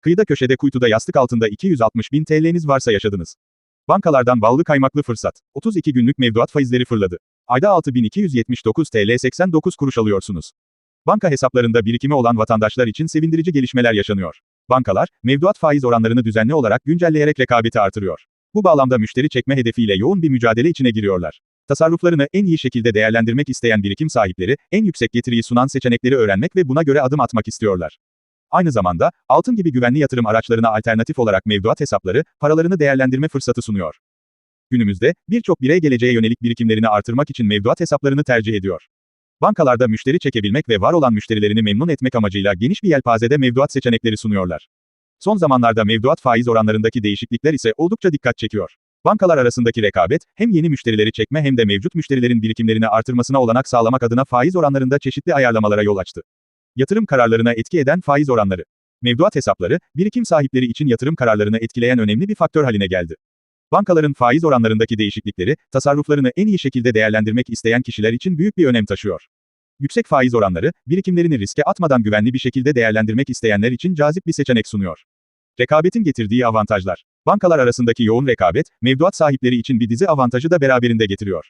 Kıyıda köşede kuytuda yastık altında 260 bin TL'niz varsa yaşadınız. Bankalardan ballı kaymaklı fırsat. 32 günlük mevduat faizleri fırladı. Ayda 6279 TL 89 kuruş alıyorsunuz. Banka hesaplarında birikimi olan vatandaşlar için sevindirici gelişmeler yaşanıyor. Bankalar, mevduat faiz oranlarını düzenli olarak güncelleyerek rekabeti artırıyor. Bu bağlamda müşteri çekme hedefiyle yoğun bir mücadele içine giriyorlar. Tasarruflarını en iyi şekilde değerlendirmek isteyen birikim sahipleri, en yüksek getiriyi sunan seçenekleri öğrenmek ve buna göre adım atmak istiyorlar. Aynı zamanda, altın gibi güvenli yatırım araçlarına alternatif olarak mevduat hesapları, paralarını değerlendirme fırsatı sunuyor. Günümüzde, birçok birey geleceğe yönelik birikimlerini artırmak için mevduat hesaplarını tercih ediyor. Bankalarda müşteri çekebilmek ve var olan müşterilerini memnun etmek amacıyla geniş bir yelpazede mevduat seçenekleri sunuyorlar. Son zamanlarda mevduat faiz oranlarındaki değişiklikler ise oldukça dikkat çekiyor. Bankalar arasındaki rekabet, hem yeni müşterileri çekme hem de mevcut müşterilerin birikimlerini artırmasına olanak sağlamak adına faiz oranlarında çeşitli ayarlamalara yol açtı. Yatırım kararlarına etki eden faiz oranları. Mevduat hesapları, birikim sahipleri için yatırım kararlarını etkileyen önemli bir faktör haline geldi. Bankaların faiz oranlarındaki değişiklikleri, tasarruflarını en iyi şekilde değerlendirmek isteyen kişiler için büyük bir önem taşıyor. Yüksek faiz oranları, birikimlerini riske atmadan güvenli bir şekilde değerlendirmek isteyenler için cazip bir seçenek sunuyor. Rekabetin getirdiği avantajlar. Bankalar arasındaki yoğun rekabet, mevduat sahipleri için bir dizi avantajı da beraberinde getiriyor.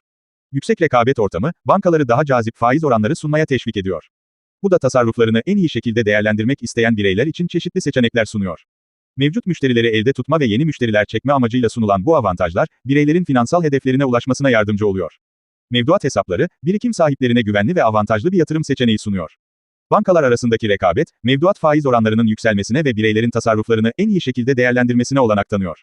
Yüksek rekabet ortamı, bankaları daha cazip faiz oranları sunmaya teşvik ediyor. Bu da tasarruflarını en iyi şekilde değerlendirmek isteyen bireyler için çeşitli seçenekler sunuyor. Mevcut müşterileri elde tutma ve yeni müşteriler çekme amacıyla sunulan bu avantajlar, bireylerin finansal hedeflerine ulaşmasına yardımcı oluyor. Mevduat hesapları, birikim sahiplerine güvenli ve avantajlı bir yatırım seçeneği sunuyor. Bankalar arasındaki rekabet, mevduat faiz oranlarının yükselmesine ve bireylerin tasarruflarını en iyi şekilde değerlendirmesine olanak tanıyor.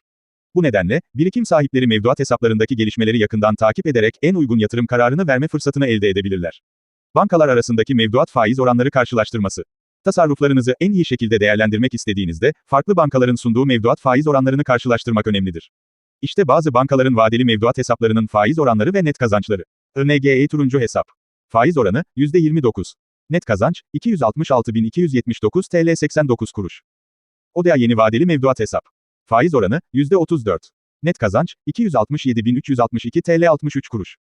Bu nedenle, birikim sahipleri mevduat hesaplarındaki gelişmeleri yakından takip ederek en uygun yatırım kararını verme fırsatını elde edebilirler. Bankalar arasındaki mevduat faiz oranları karşılaştırması. Tasarruflarınızı en iyi şekilde değerlendirmek istediğinizde, farklı bankaların sunduğu mevduat faiz oranlarını karşılaştırmak önemlidir. İşte bazı bankaların vadeli mevduat hesaplarının faiz oranları ve net kazançları. INGE turuncu hesap. Faiz oranı, %29. Net kazanç, 266.279 TL 89 kuruş. ODEA yeni vadeli mevduat hesap. Faiz oranı, %34. Net kazanç, 267.362 TL 63 kuruş.